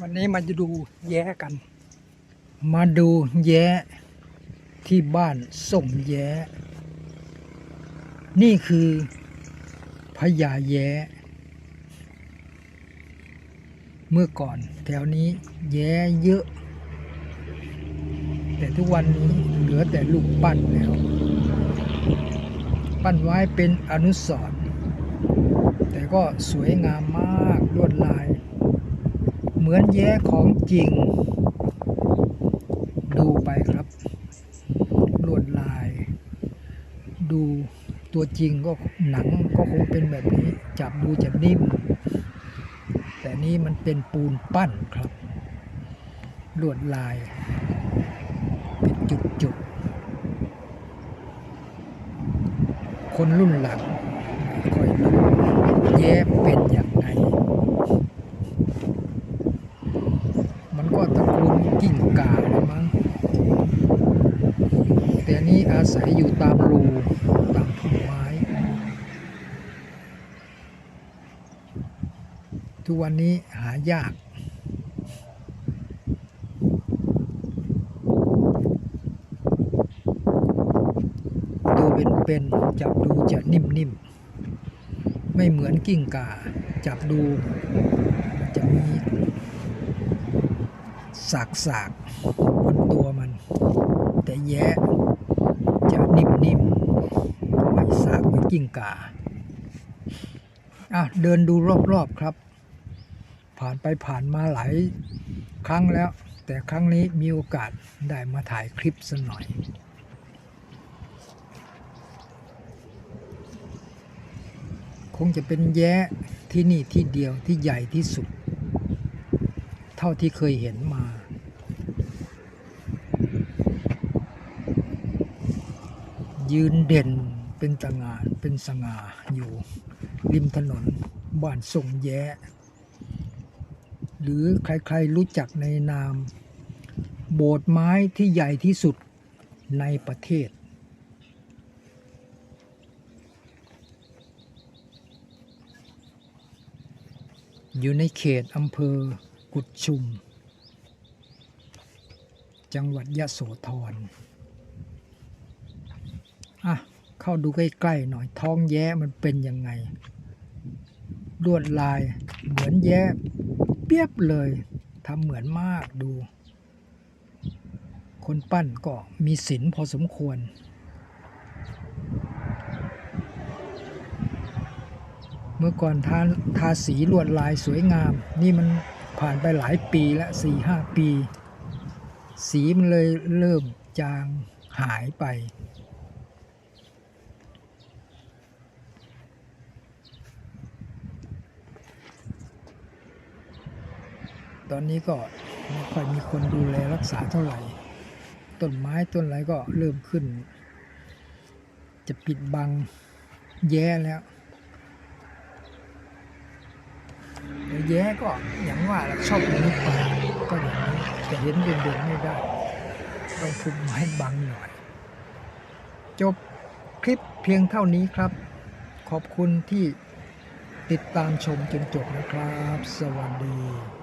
วันนี้มาจะดูแย้กัน มาดูแย้ที่บ้านส่งแย้ นี่คือพญาแย้ เมื่อก่อนแถวนี้แย้เยอะ แต่ทุกวันนี้เหลือแต่ลูกปั้นแล้ว ปั้นไว้เป็นอนุสรณ์แต่ก็สวยงามมากลวดลาย เหมือนแย้ของจริง ดูไปครับลวดลาย ดูตัวจริงก็หนังก็คงเป็นแบบนี้ จับดูจะนิ่ม แต่นี่มันเป็นปูนปั้นครับลวดลาย เป็นจุดๆ คนรุ่นหลังค่อยรู้แย้เป็นก็ตระ กิ้งก่าละมั้งแต่นี่อาศัยอยู่ตามรูตามพุ่มไม้ ทุกวันนี้หายากตัวเป็นๆจับดูจะนิ่มๆ ไม่เหมือนกิ้งก่าจับดูจะมี สากสากบนตัวมัน แต่แย้จะนิ่มๆไม่สากเหมือนกิ้งก่าอะเดินดูรอบๆครับ ผ่านไปผ่านมาหลายครั้งแล้ว แต่ครั้งนี้มีโอกาสได้มาถ่ายคลิปสักหน่อยคงจะเป็นแย้ที่นี่ที่เดียวที่ใหญ่ที่สุด เท่าที่เคยเห็นมา ยืนเด่นเป็นตงานเป็นสง่าอยู่ริมถนนบ้านส่งแย้หรือใครๆรู้จักในนาม โบสถ์ไม้ที่ใหญ่ที่สุดในประเทศ อยู่ในเขตอำเภอ กุดชุม จังหวัดยะโสธรอะ เข้าดูใกล้ๆหน่อยท้องแย้มันเป็นยังไงลวดลายเหมือนแย้เปียบเลยทำเหมือนมากดู คนปั้นก็มีศิลพอสมควร เมื่อก่อนทาทาสีลวดลายสวยงาม นี่มัน ผ่านไปหลายปีแล้วสี่ห้าปี สีมันเลยเริ่มจางหายไป ตอนนี้ก็ไม่ค่อยมีคนดูแลรักษาเท่าไหร่ ต้นไม้ต้นอะไรก็เริ่มขึ้น จะปิดบังแย่แล้ว แต่แย้ก็อย่างว่าชอบหมูป่าก็อย่างนี้จะเห็นเด่นๆไม่ได้ ต้องคุมไม้บังหน่อย จบคลิปเพียงเท่านี้ครับ ขอบคุณที่ติดตามชมจนจบนะครับ สวัสดี